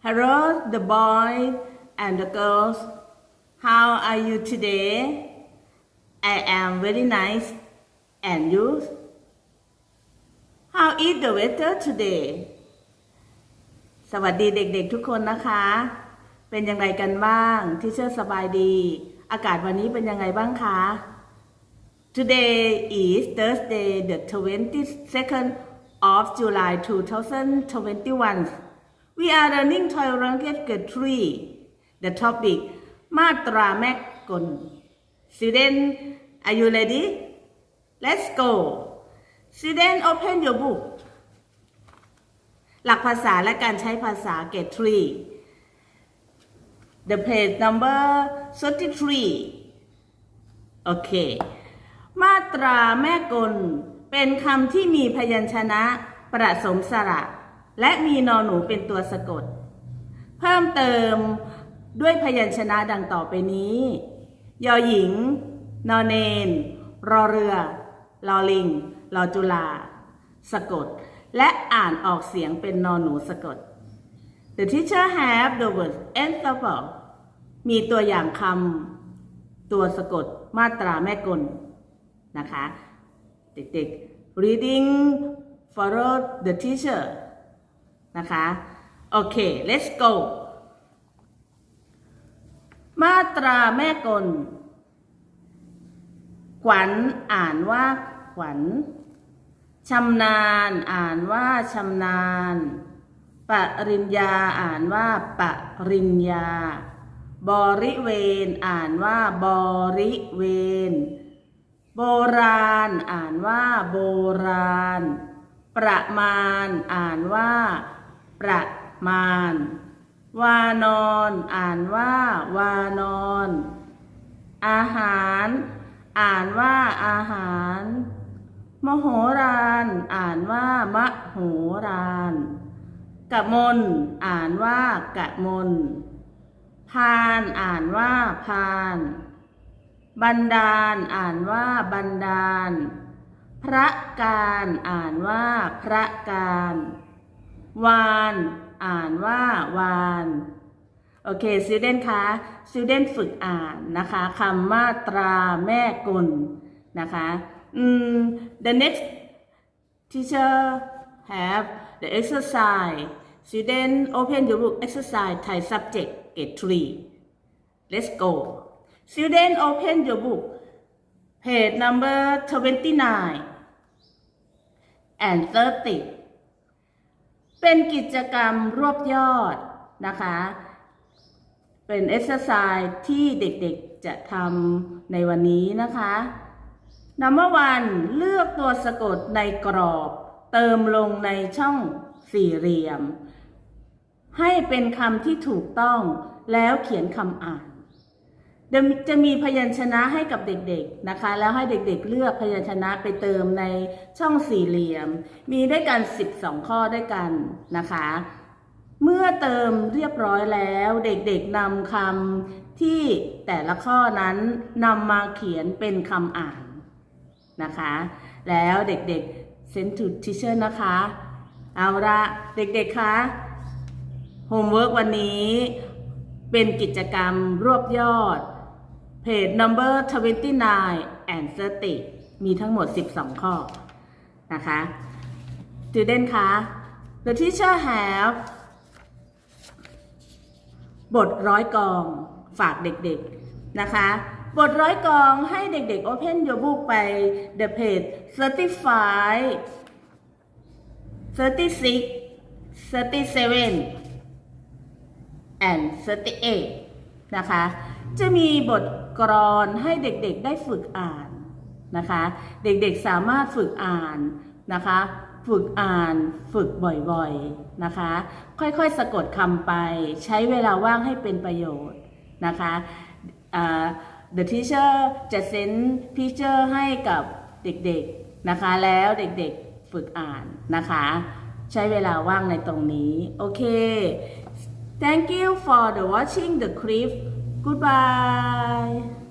Hello, the boys and the girls. How are you today? I am very nice. And you? How is the weather today? สวัสดีเด็กๆทุกคนนะคะ เป็นยังไงกันบ้าง ที่เชื่อสบายดี อากาศวันนี้เป็นยังไงบ้างคะ Today is Thursday, the 22nd of July 2021. We are learning Thai language grade 3. The topic มาตราแม่กล Student are you ready? Let's go. Student open your book. หลักภาษาและการใช้ภาษาเกรด 3 The page number 33 โอเค มาตราแม่กล เป็นคำที่มีพยัญชนะประสมสระ และมีนอหนูเป็นตัวสะกด เพิ่มเติมด้วยพยัญชนะดังต่อไปนี้ ยอหญิง นอเนน รอเรือ ลอลิง ลอจุลา สะกด และอ่านออกเสียงเป็นนอหนูสะกด The teacher have the word ensemble มีตัวอย่างคำตัวสะกดมาตราแม่กลนะคะ เด็กๆ reading follow the teacher นะคะโอเค let's go มาตราแม่กล ขวัญอ่านว่าขวัญชำนาญ อ่านว่าชำนาญ ปริญญา อ่านว่าปริญญา บริเวณ อ่านว่าบริเวณ โบราณ อ่านว่าโบราณ ประมาณ อ่านว่า ประมาณ วานอนอ่านว่า วานอน อาหาร อ่านว่าอาหาร มโหฬารอ่านว่ามโหฬารกะมนอ่านว่ากะมนพานอ่านว่าพาน บันดาลอ่านว่าบันดาล พระการอ่านว่าพระการ วาน อ่านว่าวานโอเค student คะ student ฝึกอ่านนะคะคำมาตราแม่กลนะคะอืม the next teacher have the exercise student open your book exercise Thai subject grade 3 let's go student open your book page number 29 and 30 เป็นกิจกรรมรวบยอดนะคะ เป็นเอ็กซ์ไซส์ที่เด็กๆจะทำในวันนี้นะคะ Number one เลือกตัวสะกดในกรอบ เติมลงในช่องสี่เหลี่ยม ให้เป็นคำที่ถูกต้องแล้วเขียนคำอ่าน จะมีพยัญชนะให้กับเด็กๆนะคะ แล้วให้เด็กๆเลือกพยัญชนะไปเติมในช่องสี่เหลี่ยม มีด้วยกัน 12 ข้อด้วยกันนะคะ เมื่อเติมเรียบร้อยแล้วเด็กๆนำคำที่แต่ละข้อนั้นนำมาเขียนเป็นคำอ่านนะคะ แล้วเด็กๆ send to teacher นะคะ เอาละเด็กๆคะโฮมเวิร์กวันนี้เป็นกิจกรรมรวบยอด เพจ number 29 and 30 มีทั้งหมด 12 ข้อ นะคะ student คะ the teacher have บทร้อยกองฝากเด็กๆ นะคะ บทร้อยกองให้เด็กๆ Open your book ไป the page 35 36 37 and 38 นะคะ จะมีบท กรอนให้เด็กๆได้ฝึกอ่านนะคะ เด็กๆสามารถฝึกอ่านนะคะ ฝึกอ่านฝึกบ่อยๆนะคะ ค่อยๆสะกดคำไป ใช้เวลาว่างให้เป็นประโยชน์นะคะอ่า The teacher จะเซ็น picture ให้กับเด็กๆนะคะ แล้วเด็กๆฝึกอ่านนะคะ ใช้เวลาว่างในตรงนี้ โอเค Thank you for the watching the clip. Goodbye.